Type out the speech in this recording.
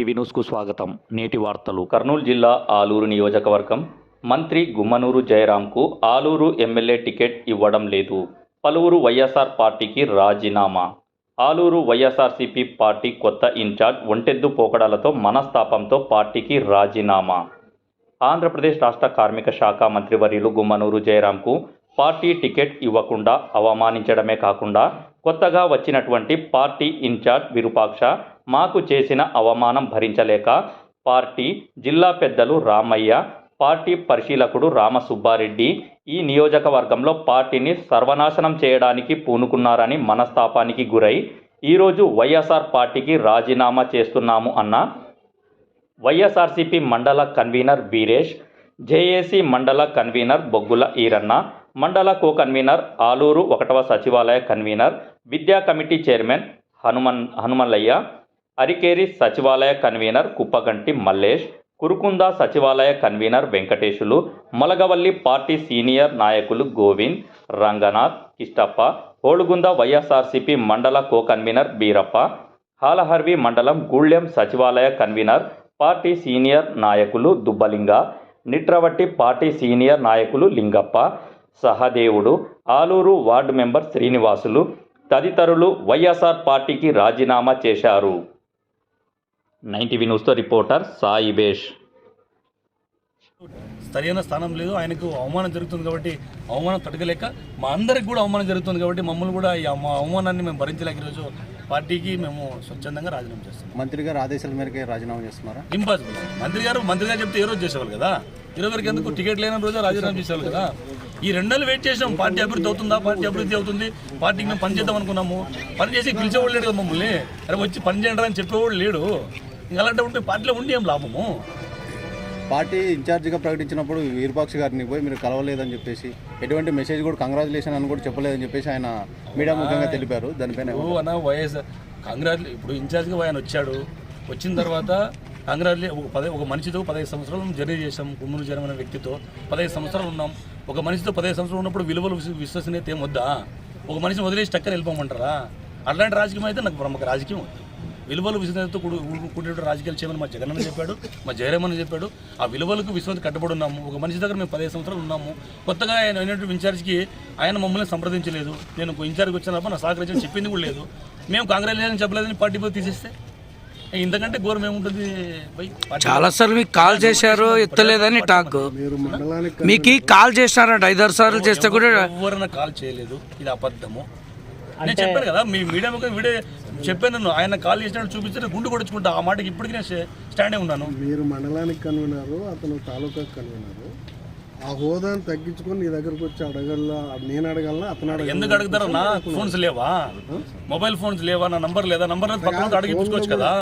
TV న్యూస్కు స్వాగతం. నేటి వార్తలు. కర్నూలు జిల్లా ఆలూరు నియోజకవర్గం మంత్రి గుమ్మనూరు జయరాంకు ఆలూరు ఎమ్మెల్యే టికెట్ ఇవ్వడం లేదు. పలువురు వైఎస్ఆర్ పార్టీకి రాజీనామా. ఆలూరు వైఎస్ఆర్సీపీ పార్టీ కొత్త ఇన్ఛార్జ్ ఒంటెద్దు పోకడాలతో మనస్తాపంతో పార్టీకి రాజీనామా. ఆంధ్రప్రదేశ్ రాష్ట్ర కార్మిక శాఖ మంత్రివర్యులు గుమ్మనూరు జయరాంకు పార్టీ టికెట్ ఇవ్వకుండా అవమానించడమే కాకుండా కొత్తగా వచ్చినటువంటి పార్టీ ఇన్ఛార్జ్ విరూపాక్ష మాకు చేసిన అవమానం భరించలేక పార్టీ జిల్లా పెద్దలు రామయ్య పార్టీ పరిశీలకుడు రామసుబ్బారెడ్డి ఈ నియోజకవర్గంలో పార్టీని సర్వనాశనం చేయడానికి పూనుకున్నారని మనస్తాపానికి గురై ఈరోజు వైఎస్ఆర్ పార్టీకి రాజీనామా చేస్తున్నాము అన్న వైఎస్ఆర్సీపీ మండల కన్వీనర్ వీరేష్ జేఏసీ మండల కన్వీనర్ బొగ్గుల ఈరన్న మండల కో కన్వీనర్ ఆలూరు ఒకటవ సచివాలయ కన్వీనర్ విద్యా కమిటీ చైర్మన్ హనుమన్ హనుమల్లయ్య అరికేరి సచివాలయ కన్వీనర్ కుప్పగంటి మల్లేష్ కురుకుంద సచివాలయ convener Venkateshulu Malagavalli party senior నాయకులు గోవింద్ రంగనాథ్ కిష్టప్ప హోళగుంద వైఎస్ఆర్సీపీ మండల కో కన్వీనర్ బీరప్ప హాలహర్వి మండలం గూళ్యం సచివాలయ కన్వీనర్ పార్టీ సీనియర్ నాయకులు దుబ్బలింగ నిట్రవట్టి పార్టీ సీనియర్ నాయకులు లింగప్ప సహదేవుడు ఆలూరు వార్డు మెంబర్ శ్రీనివాసులు తదితరులు వైఎస్ఆర్ పార్టీకి రాజీనామా చేశారు. నైన్టీ న్యూస్తో రిపోర్టర్ సాయిబేష్ సరైన స్థానం లేదు. ఆయనకు అవమానం జరుగుతుంది కాబట్టి అవమానం తడగలేక మా అందరికి కూడా అవమానం జరుగుతుంది కాబట్టి మమ్మల్ని కూడా ఈ అవ- అవమానాన్ని మేము భరించలేక ఈరోజు పార్టీకి మేము స్వచ్ఛందంగా రాజీనామా చేస్తాం మంత్రి గారు ఆదేశాల మేరకు రాజీనామా చేస్తున్నారా? ఇంపాసిబుల్. మంత్రి గారు మంత్రి గారు చెప్తే ఏ రోజు చేసేవాళ్ళు కదా? ఇరవై వరకు ఎందుకు? టికెట్ లేని రోజు రాజీనామా చేసేవాళ్ళు కదా? ఈ రెండు నెలలు వెయిట్ చేసాం పార్టీ అభివృద్ధి అవుతుందా? పార్టీ అభివృద్ధి అవుతుంది. పార్టీకి మేము పని చేద్దాం అనుకున్నాము. పని చేసి పిలిచేవాళ్ళు లేడు కదా మమ్మల్ని. అరే వచ్చి పని చేయండి అని చెప్పేవాళ్ళు లేడు. ఇంకా అలాంటి ఉంటే పార్టీలో ఉండి ఏం లాభము? పార్టీ ఇన్ఛార్జిగా ప్రకటించినప్పుడు వీరపాక్ష గారిని పోయి మీరు కలవలేదని చెప్పేసి ఎటువంటి మెసేజ్ కూడా కంగ్రాచులేషన్ అని కూడా చెప్పలేదని చెప్పేసి ఆయన మీడియా ముఖంగా తెలిపారు. దానిపైన అన్న వైఎస్ కాంగ్రెస్ ఇప్పుడు ఇన్ఛార్జ్గా ఆయన వచ్చాడు. వచ్చిన తర్వాత కాంగ్రెస్ ఒక పదే ఒక మనిషితో పదహైదు సంవత్సరాలు జర్నీ చేసాం గుమ్మూరు జనం అనే వ్యక్తితో పదహైదు సంవత్సరాలు ఉన్నాం. ఒక మనిషితో పదహైదు సంవత్సరాలు ఉన్నప్పుడు విలువలు విశ్వసనీయత ఏం వద్దా? ఒక మనిషిని వదిలేసి టక్కన వెళ్ళిపోమంటారా? అలాంటి రాజకీయం అయితే నాకు ప్రముఖ రాజకీయం వద్దు. విలువలు విశ్వసనీయతతో కూడిన రాజకీయాలు చేయమని మా జగన్ అని చెప్పాడు మా జయరామన్ చెప్పాడు. ఆ విలువలకు విశ్వాసం కట్టుబడి ఉన్నాము. ఒక మనిషి దగ్గర మేము పదిహేను సంవత్సరాలు ఉన్నాము. కొత్తగా ఆయన అయినటువంటి ఇన్ఛార్జ్కి ఆయన మమ్మల్ని సంప్రదించలేదు. నేను ఇన్ఛార్జ్కి వచ్చినప్పుడు నా సహకరించని చెప్పింది కూడా లేదు. మేము కాంగ్రెస్ అని చెప్పలేదని పార్టీ పోయి తీసేస్తే? ఇంతకంటే ఘోరం ఏముంటుంది చాలా సార్లు మీకు కాల్ చేశారు ఎత్తలేదని టాక్. మీకు కాల్ చేసినారంట ఐదారు సార్లు చేస్తే కూడా ఎవరైనా కాల్ చేయలేదు ఇది అబద్ధము. నేను చెప్పాను కదా మీ మీడియా ముఖం వీడియో చెప్పాను నన్ను. ఆయన కాల్ చేసినట్టు చూపిస్తే గుండు కొడుచుకుంటా. ఆ మాటకి ఇప్పటికీ నేను స్టాండే ఉన్నాను. మీరు మండలానికి కన్వీనరు అతను తాలూకాకి కన్వీనరు. ఆ హోదాను తగ్గించుకొని నీ దగ్గరకు వచ్చి అడగల నేను అడగలనా అతను అడగల ఎందుకు అడుగుతారు నా ఫోన్స్ లేవా? మొబైల్ ఫోన్స్ లేవా? నా నంబర్ లేదా? నంబర్ పక్కన అడిగి కదా.